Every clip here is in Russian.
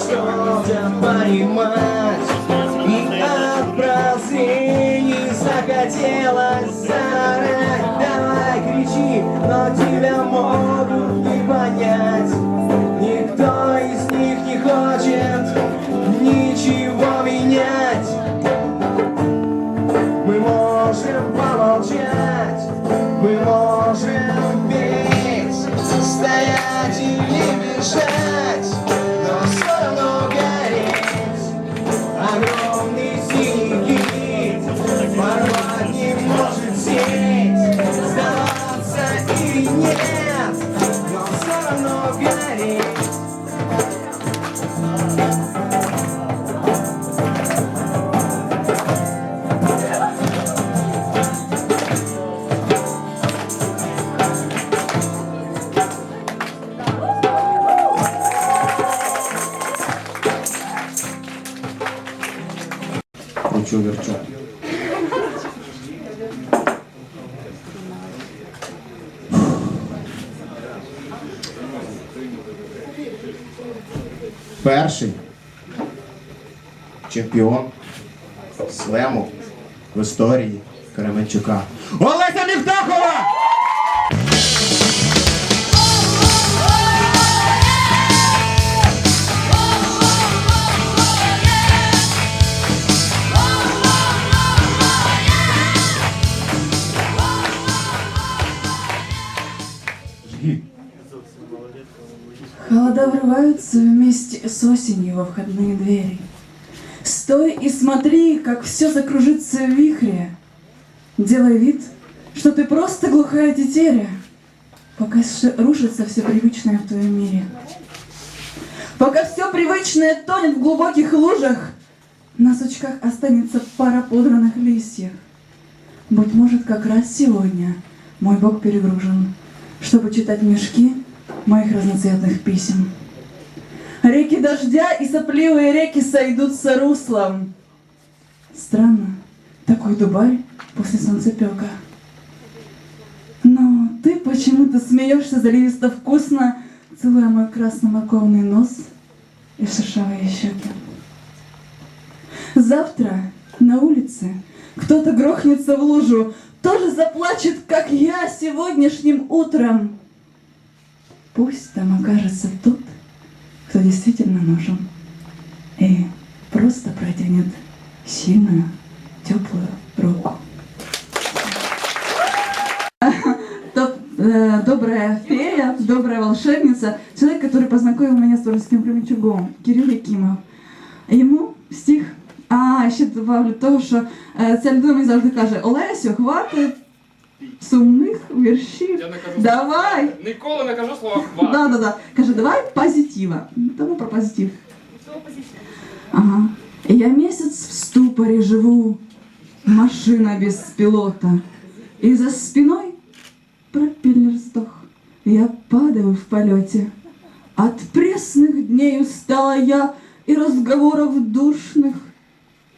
что-то понимать. И от прозрений захотелось заорать. Давай кричи, но тебя могут не понять. Никто из них не хочет ничего менять. Мы можем помолчать, мы можем петь, стоять или бежать, Перший чемпіон слему в історії Кременчука. Холода врываются вместе с осенью во входные двери. Стой и смотри, как все закружится в вихре. Делай вид, что ты просто глухая тетеря, пока рушится все привычное в твоем мире. Пока все привычное тонет в глубоких лужах, на сучках останется пара подранных листьев. Быть может, как раз сегодня мой бог перегружен, чтобы читать мешки моих разноцветных писем. Реки дождя и сопливые реки сойдутся руслом. Странно, такой дубарь после солнцепека. Но ты почему-то смеешься заливисто вкусно, целуя мой красно-морковный нос и шершавые щеки. Завтра на улице кто-то грохнется в лужу, тоже заплачет, как я сегодняшним утром. Пусть там окажется тот, кто действительно нужен, и просто протянет сильную, теплую руку. Э, Добрая фея, добрая волшебница, человек, который познакомил меня с Творческим Кременчугом, Кирилл Якимов. Йому стих, а ще добавлю того, що е, ця людина мені завжди каже: Олесю, хватить сумних віршів. Я не кажу Давай! Ніколи не кажу слова хват. Да, да, да. Каже, давай позитива. Тому про позитив. Ага. Я месяц в ступоре живу, машина без пилота. И за спиной пропеллер сдох. Я падаю в полете. От пресных дней устала я и разговоров душных.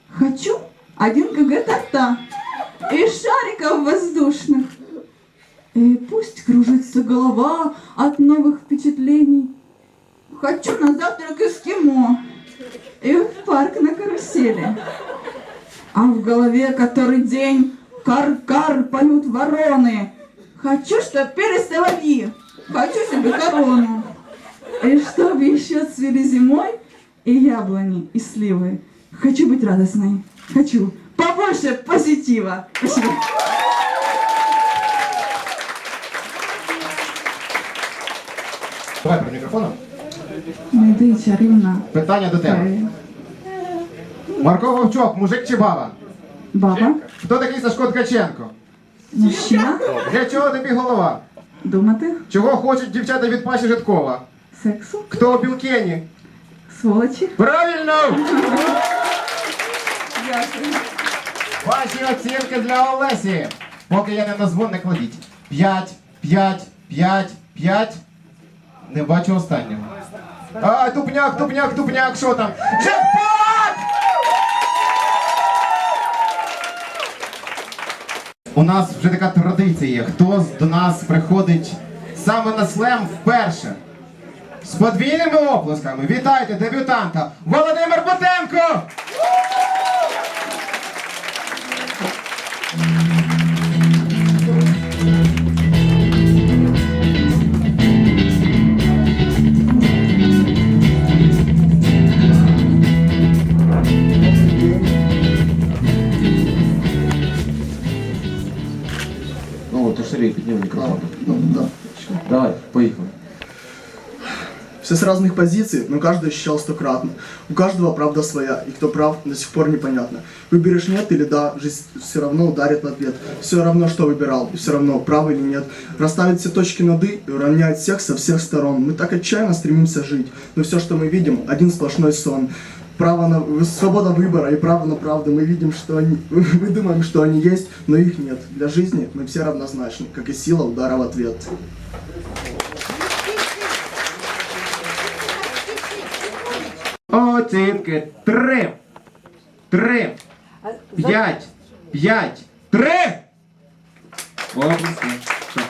Хочу один кг торта и шариков воздушных. И пусть кружится голова от новых впечатлений. Хочу на завтрак эскимо и в парк на карусели. А в голове который день кар-кар поют вороны. Хочу, чтоб пели соловьи, хочу себе корону. И чтоб еще цвели зимой и яблони, и сливы. Хочу быть радостной, хочу побольше позитива. Спасибо. Давай про мікрофоном. Найди чарівна Питання до тебе. фея. Марко Вовчок, мужик чи баба? Баба, Хто такий Сашко Ткаченко? мужчина, Для чого тобі голова? думати, Чого хочуть дівчата від Паші Житкова? сексу, Хто у Білкені? сволочі. Правильно! Дякую. Ваші оцінки для Олесі. Поки я не назву, не кладіть. П'ять, п'ять, п'ять, п'ять. Не бачу останнього. А, тупняк, тупняк, тупняк, що там? Джекпот! У нас вже така традиція. Хто до нас приходить саме на слем вперше? З подвійними оплесками. Вітайте дебютанта Володимир Бутенко! Ну, ты Сергей, підніми мікрофон. Ну, да. Давай, поїхали. Все с разных позиций, но каждый ощущал стократно. У каждого правда своя, и кто прав, до сих пор непонятно. Выберешь нет или да, жизнь все равно ударит в ответ. Все равно, что выбирал, и все равно, прав или нет. Расставить все точки над «и» и уравнять всех со всех сторон. Мы так отчаянно стремимся жить, но все, что мы видим, один сплошной сон. Право на свобода выбора и право на правду. Мы видим, что они, мы думаем, что они есть, но их нет. Для жизни мы все равнозначны, как и сила удара в ответ. Оцінки три. Три. П'ять. П'ять. Три. Все.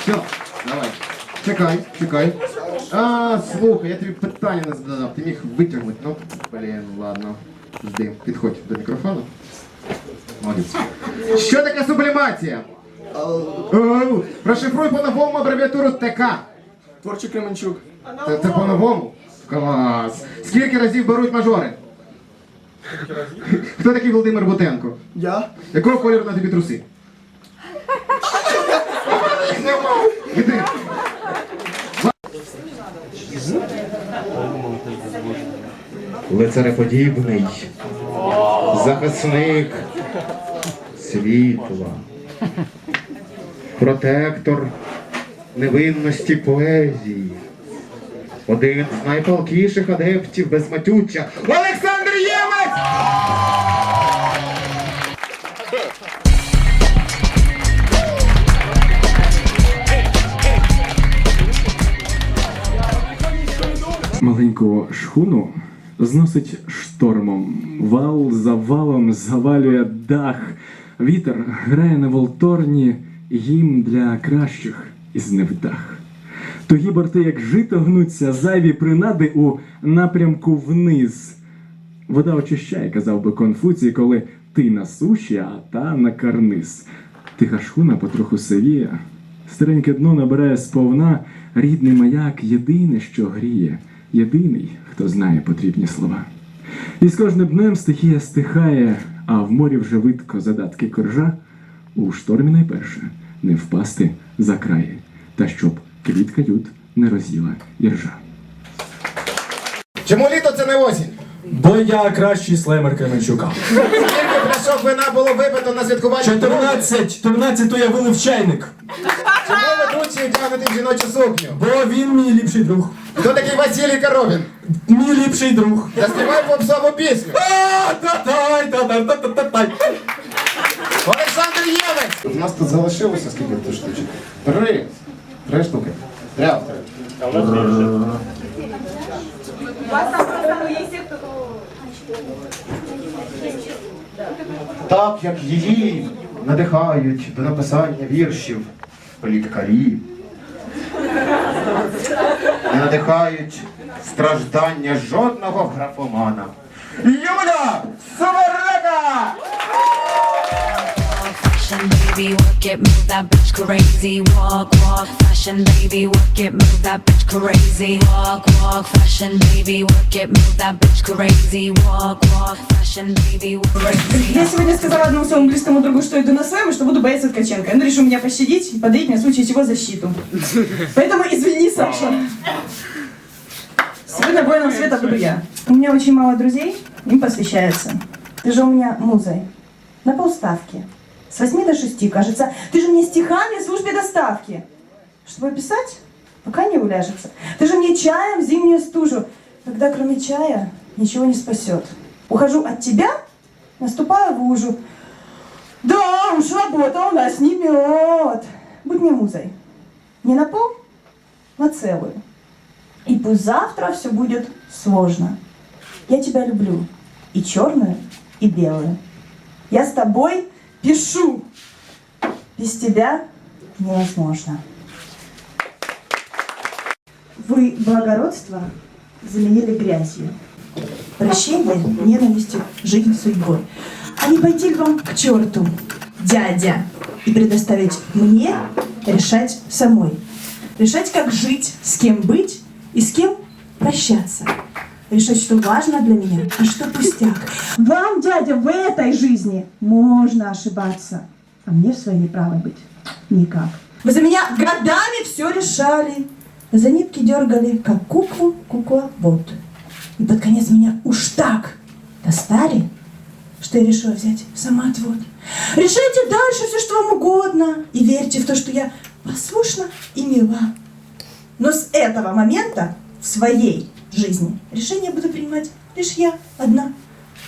Все, давай. Чекай, чекай. А, слухай, я тобі питання не задав. Ти міг витягнути. Ну, блін, ладно. Жди, підходь до мікрофону. Молодець. Що таке сублімація? Оу, Розшифруй по-новому абревіатуру ТК. Творчий Кременчук. Це, це по-новому? Клас. Скільки разів беруть мажори? Хто такий Володимир Бутенко? Я? Якого кольору на тобі труси? Іди. Лицареподібний, захисник світла, протектор невинності поезії, один з найпалкіших адептів безматюччя Олександр Ємець! Маленьку шхуну зносить штормом. Вал за валом завалює дах. Вітер грає на волторні їм для кращих із невдах. Тугі борти, як жито гнуться, зайві принади у напрямку вниз. Вода очищає, казав би Конфуцій, коли ти на суші, а та на карниз. Тиха шхуна потроху сивіє, стареньке дно набирає сповна, рідний маяк єдине, що гріє, єдиний, хто знає потрібні слова. І з кожним днем стихія стихає, а в морі вже видко задатки коржа, у штормі найперше не впасти за краї, та щоб квітка ют не роз'їла іржа. Чому літо це не осінь? Бо я кращий слеймер Кременчука. Скільки пляшок вина було випито на святкуванні? 14, 14 то я вилив чайник. Чому ведучий одягнутий в жіночу сукню? Бо він мій ліпший друг. Хто такий Василій Коровін? Мій ліпший друг. Заспівай попсову пісню. Олександр Ємець! У нас тут залишилося скільки тут штучок? Три. Три штуки. Тряв. Так, як її надихають до написання віршів лікарі. Не надихають страждання жодного графомана. Юля Сумарека! Baby, work it, move that bitch crazy. Walk, walk, fashion baby, work it, move that bitch crazy. Walk, walk, fashion baby, work it, move that bitch crazy. Walk, walk, fashion baby, crazy. Я сегодня сказала одному своему близкому другу, что иду на и что буду бояться Ткаченко. Он решил меня пощадить и подарить мне в случае чего защиту. Поэтому извини, Саша. Сегодня воином света буду я. У меня очень мало друзей, им посвящается. Ты же у меня музой. На полставки. С 8 до 6, кажется. Ты же мне стихами в службе доставки. Чтобы писать, пока не уляжется. Ты же мне чаем в зимнюю стужу. Когда кроме чая ничего не спасет. Ухожу от тебя, наступаю в лужу. Да уж, работа у нас не мед. Будь мне музой. Не на пол, на целую. И пусть завтра все будет сложно. Я тебя люблю. И черную, и белую. Я с тобой пишу. Без тебя невозможно. Вы благородство заменили грязью. Прощение ненавистью, жизнь судьбой. А не пойти ли вам к черту, дядя, и предоставить мне решать самой. Решать, как жить, с кем быть и с кем прощаться. Решать, что важно для меня, а что пустяк. Вам, дядя, в этой жизни можно ошибаться, а мне в своей правой быть никак. Вы за меня годами все решали, за нитки дергали, как куклу кукла вот. И под конец меня уж так достали, что я решила взять самоотвод. Решайте дальше все, что вам угодно, и верьте в то, что я послушна и мила. Но с этого момента в своей жизни решение буду принимать лишь я одна.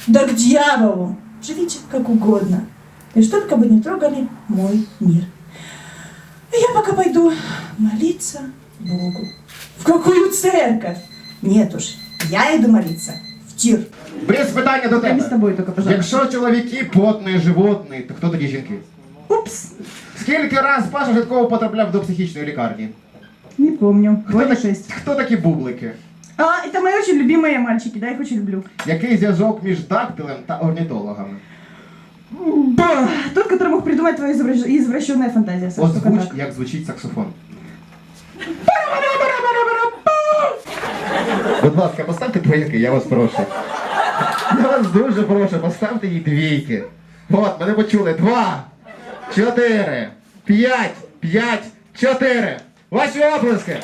Да к дьяволу! Живите как угодно, лишь только бы не трогали мой мир. А я пока пойду молиться Богу. В какую церковь? Нет уж, я иду молиться в тир. Бріз, питання до тебе. тобой только, Якщо чоловіки потні животні, то хто тоді жінки? Упс, Скільки раз Паша Житков потрапляв до психічної лікарні? не помню. Хто, такі, хто такі бублики? А, это мои очень любимые мальчики, да, я их очень люблю. Який зв'язок між дактилем та орнітологами? Ба, Тот, который мог придумать твоя извращ- извращенная фантазия. Саш, только Озвуч, так. як звучить саксофон. Будь ласка, поставте двойки, я вас прошу. Я вас дуже прошу, поставте їй двійки. От, мене почули. Два, чотири, п'ять, п'ять, чотири. Ваші оплески.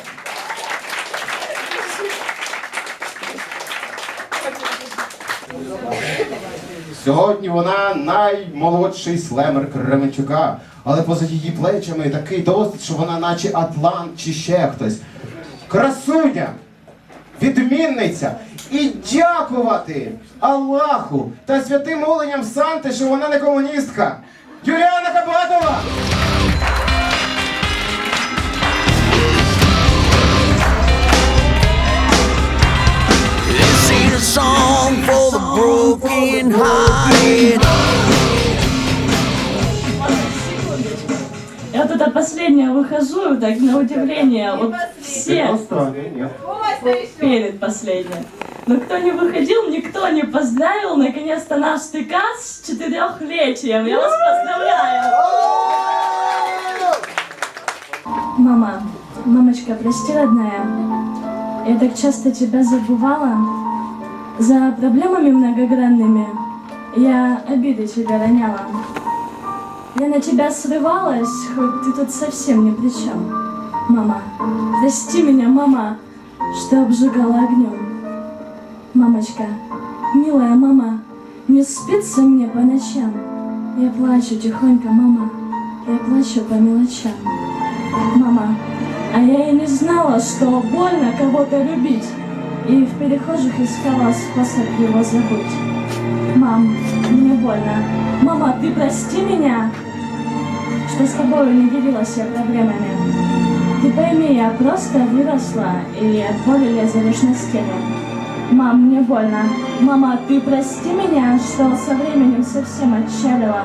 Сьогодні вона наймолодший слемер Кременчука, але поза її плечами такий досвід, що вона наче Атлант чи ще хтось. Красуня, відмінниця і дякувати Аллаху та святим моленням Санти, що вона не комуністка. Юліана Кабатова! A song for the broken hearted. Я туда последняя выхожу, так на удивление, вот все перед последней. Но кто не выходил, никто не поздравил. Наконец-то наш ТК с четырехлетием. Я вас поздравляю! Мама, мамочка, прости, родная. Я так часто тебя забывала. За проблемами многогранными я обиды тебя роняла. Я на тебя срывалась, хоть ты тут совсем ни при чем. Мама, прости меня, мама, что обжигала огнем. Мамочка, милая мама, не спится мне по ночам. Я плачу тихонько, мама, я плачу по мелочам. Мама, а я и не знала, что больно кого-то любить. И в перехожих искала способ его забыть. Мам, мне больно. Мама, ты прости меня, что с тобой не делилась я проблемами. Ты пойми, я просто выросла и от боли лезу лишь на стену. Мам, мне больно. Мама, ты прости меня, что со временем совсем отчалила.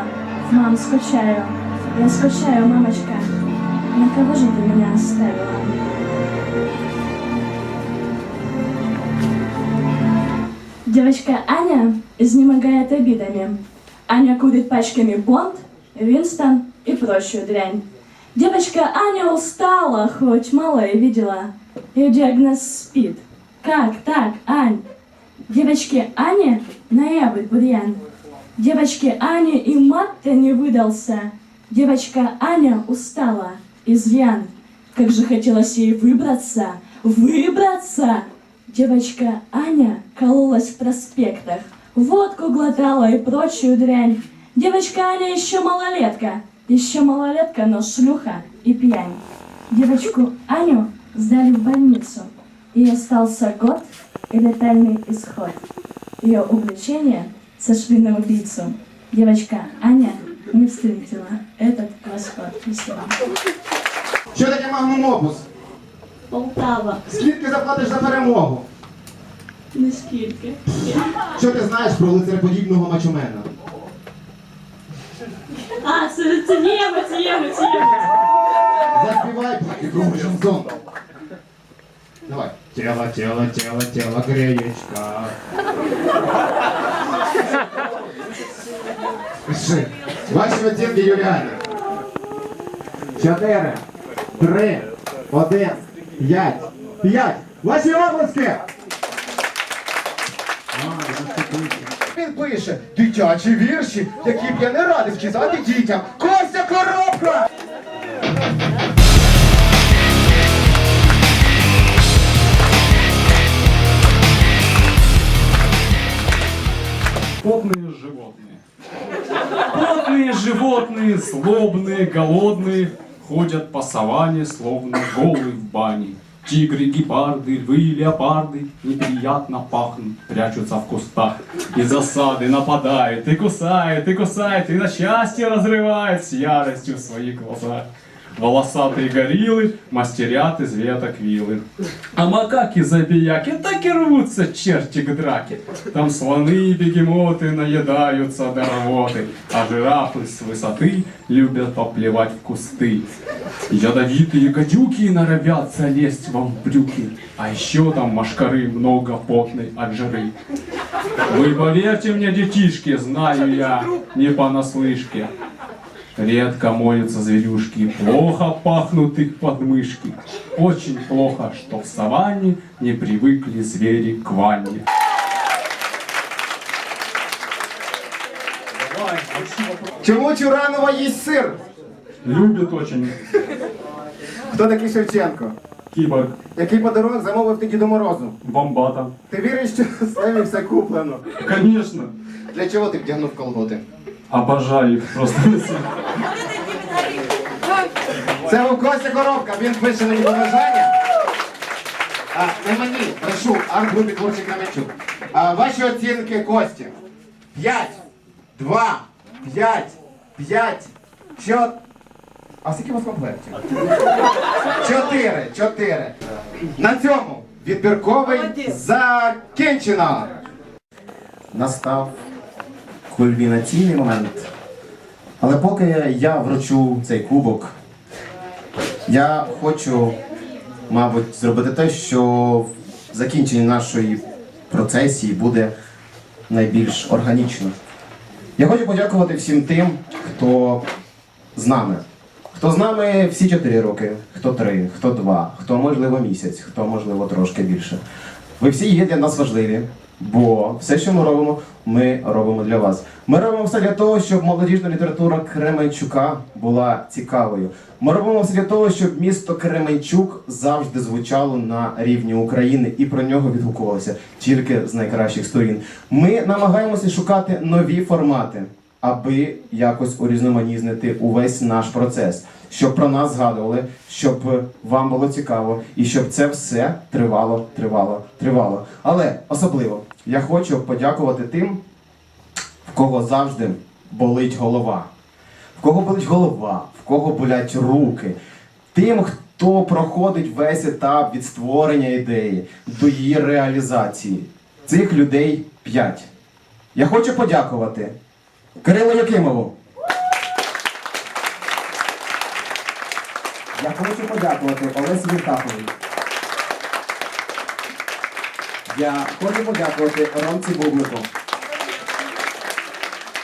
Мам, скучаю. Я скучаю, мамочка. На кого же ты меня оставила? Девочка Аня изнемогает обидами. Аня курит пачками Бонд, Винстон и прочую дрянь. Девочка Аня устала, хоть мало и видела. Ее диагноз спит. Как так, Ань? Девочке Ане ноябрь бурьян. Девочке Ане и мат-то не выдался. Девочка Аня устала, изъян. Как же хотелось ей выбраться, выбраться! Девочка Аня кололась в проспектах, водку глотала и прочую дрянь. Девочка Аня еще малолетка, еще малолетка, но шлюха и пьянь. Девочку Аню сдали в больницу, и остался год и летальный исход. Ее увлечения сошли на убийцу. Девочка Аня не встретила этот восход. Спасибо. Що таке магнум опус? Полтава. Скільки заплатиш за перемогу? Не скільки. Що ти знаєш про лицареподібного мачомена? А, це, це німець, німець, німець. Заспівай круглий шансон. Давай. Тело, тело, тело, греечка. Пиши. Ваші оцінки, Юліані. Чотири, три, один, п'ять, п'ять. Ваші обласки! Він пише дитячі вірші, які б я не радив читати дітям. Костя Коробка! Потные животные. Потные животные, злобные, голодные, ходят по саванне, словно голые в бане. Тигры, гепарды, львы, леопарды неприятно пахнут, прячутся в кустах. Из засады нападают, и кусают, и кусают, и на счастье разрывают с яростью в своих глазах. Волосатые гориллы мастерят из веток вилы. А макаки-забияки так и рвутся черти к драке. Там слоны и бегемоты наедаются до рвоты, а жирафы с высоты любят поплевать в кусты. Ядовитые гадюки норовят залезть вам в брюки, а еще там машкары много потной от жиры. Вы поверьте мне, детишки, знаю я не понаслышке. Редко моются зверюшки, плохо пахнут их подмышки. Очень плохо, что в саванне не привыкли звери к ванне. Чому Чуранова їсть сир? Любит очень Хто такий Шевченко? киборг, Який подарунок замовив ти Діду Морозу? бомбата. Ти віриш, що Славі все куплено? Конечно, Для чого ти вдягнув колготи? Обожаю их просто. Це був Костя Коробка, він пише мені побажання. А, не мені, прошу, арт-групі творчий Кременчук. А, ваші оцінки Кості. 5, 2, 5, 5, 4. А скільки у вас комплектів? 4, 4. На цьому відбірковий закінчено. Настав кульмінаційний момент. Але поки я вручу цей кубок, я хочу, мабуть, зробити те, що в закінченні нашої процесії буде найбільш органічно. Я хочу подякувати всім тим, хто з нами. Хто з нами всі 4 роки, хто 3, хто 2, хто можливо місяць, хто можливо трошки більше. Ви всі є для нас важливі, бо все, що ми робимо, ми робимо для вас. Ми робимо все для того, щоб молодіжна література Кременчука була цікавою. Ми робимо все для того, щоб місто Кременчук завжди звучало на рівні України і про нього відгукувалося тільки з найкращих сторін. Ми намагаємося шукати нові формати аби якось урізноманізнити увесь наш процес, щоб про нас згадували, щоб вам було цікаво і щоб це все тривало, тривало, тривало. Але особливо я хочу подякувати тим, в кого завжди болить голова, в кого болить голова, в кого болять руки, тим, хто проходить весь етап від створення ідеї до її реалізації. Цих людей п'ять. Я хочу подякувати Кирилу Якимову. Я хочу подякувати Олесі Вітаховій. Я хочу подякувати Ромці Бублику.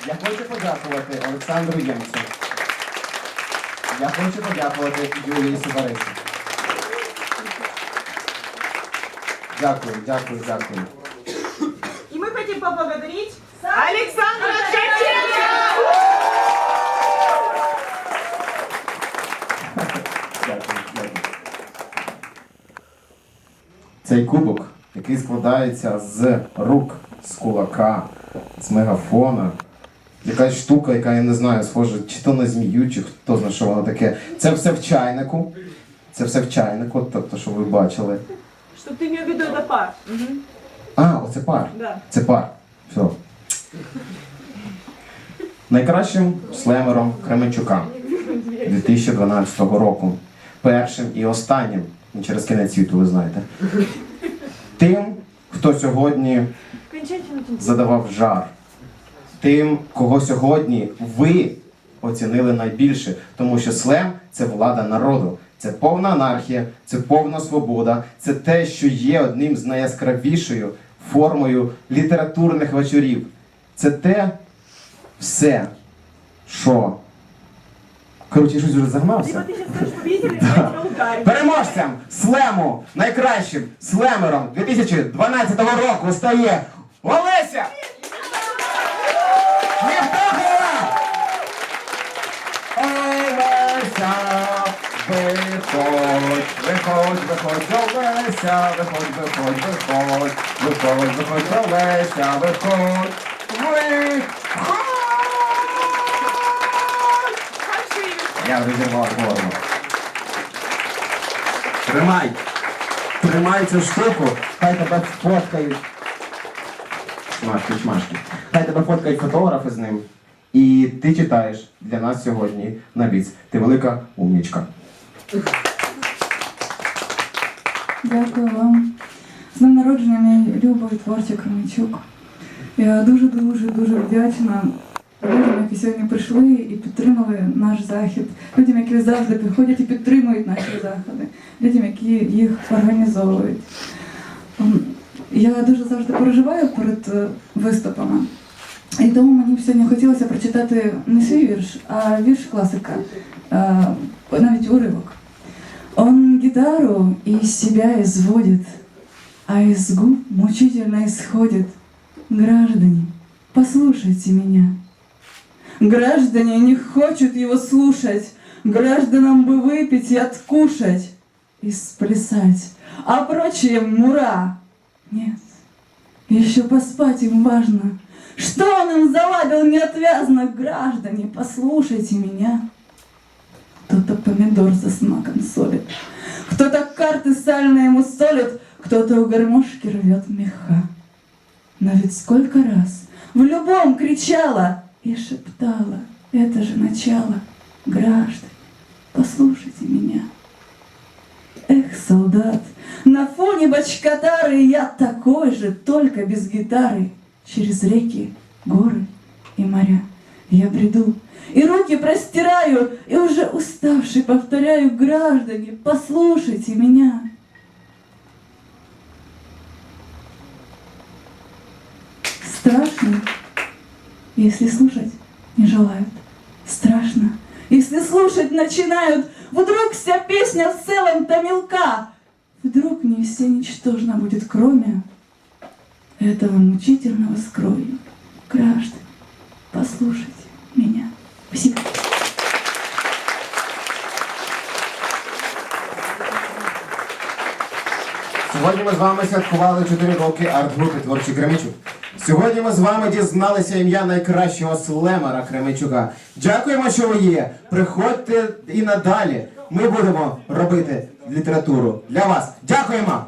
Я хочу подякувати Олександру Ємцю. Я хочу подякувати Юлії Сибарисі. Дякую, дякую, дякую. И мы хотим поблагодарить Александра Шевченко! Дякую, дякую. Цей кубок, який складається з рук, з кулака, з мегафона. Якась штука, яка я не знаю, схожа чи то на змію, чи хто знає, що воно таке. Це все в чайнику. Це все в чайнику, тобто, що ви бачили. Что ты имел в виду, это пар. А, оце пар. Да. Це пар. Все. Найкращим слемером Кременчука 2012 року. Першим і останнім, через кінець світу, ви знаєте. Тим, хто сьогодні задавав жар. Тим, кого сьогодні ви оцінили найбільше, тому що слем це влада народу, це повна анархія, це повна свобода, це те, що є одним з найяскравішою формою літературних вечорів. Це те все, що. Коротше, я щось вже загнався. Ударю. Переможцем слему, найкращим слемером 2012 року стає Олеся! Євтахова! Олеся! Виходь, виходь, виходь, Олеся, виходь, виходь, виходь, виходь, виходь, Олеся, виходь, виходь! Я розірвав форму. Тримай! Тримай цю штуку, хай тебе фоткають. Шмашки, шмашки. Хай тебе фоткають фотографи з ним. І ти читаєш для нас сьогодні на біц. Ти велика умнічка. Дякую вам. З днем народження мій любий творчий Кременчук. Я дуже дуже дуже вдячна людям, які сьогодні прийшли і підтримали наш захід, людям, які завжди приходять і підтримують наші заходи, людям, які їх організовують. Ем, Я дуже завжди переживаю перед е, виступами. І тому мені б сьогодні хотілося прочитати не свій вірш, а вірш класика, е, навіть уривок. Он гитару из себя изводит, а из губ мучительно исходит. Граждане, послушайте меня. Граждане не хочут его слушать, гражданам бы выпить и откушать, и сплясать, а прочие мура. Нет, еще поспать им важно. Что он им заладил неотвязно, граждане, послушайте меня. Кто-то помидор со смаком солит, кто-то карты сальные ему солит, кто-то у гармошки рвет меха. Но ведь сколько раз в любом кричала и шептала, это же начало, граждане, послушайте меня. Эх, солдат, на фоне бочкатары я такой же, только без гитары, через реки, горы и моря. Я бреду и руки простираю, и уже уставший повторяю, граждане, послушайте меня. Страшно, если слушать не желают. Страшно, если слушать начинают. Вдруг вся песня в целом-то мелка. Вдруг не все ничтожно будет, кроме этого мучительного скроя. Граждане, послушайте меня. Спасибо. Сьогодні ми з вами святкували 4 роки арт-групи Творчий Кременчук. Сьогодні ми з вами дізналися ім'я найкращого слемера Кременчука. Дякуємо, що ви є. Приходьте і надалі. Ми будемо робити літературу для вас. Дякуємо!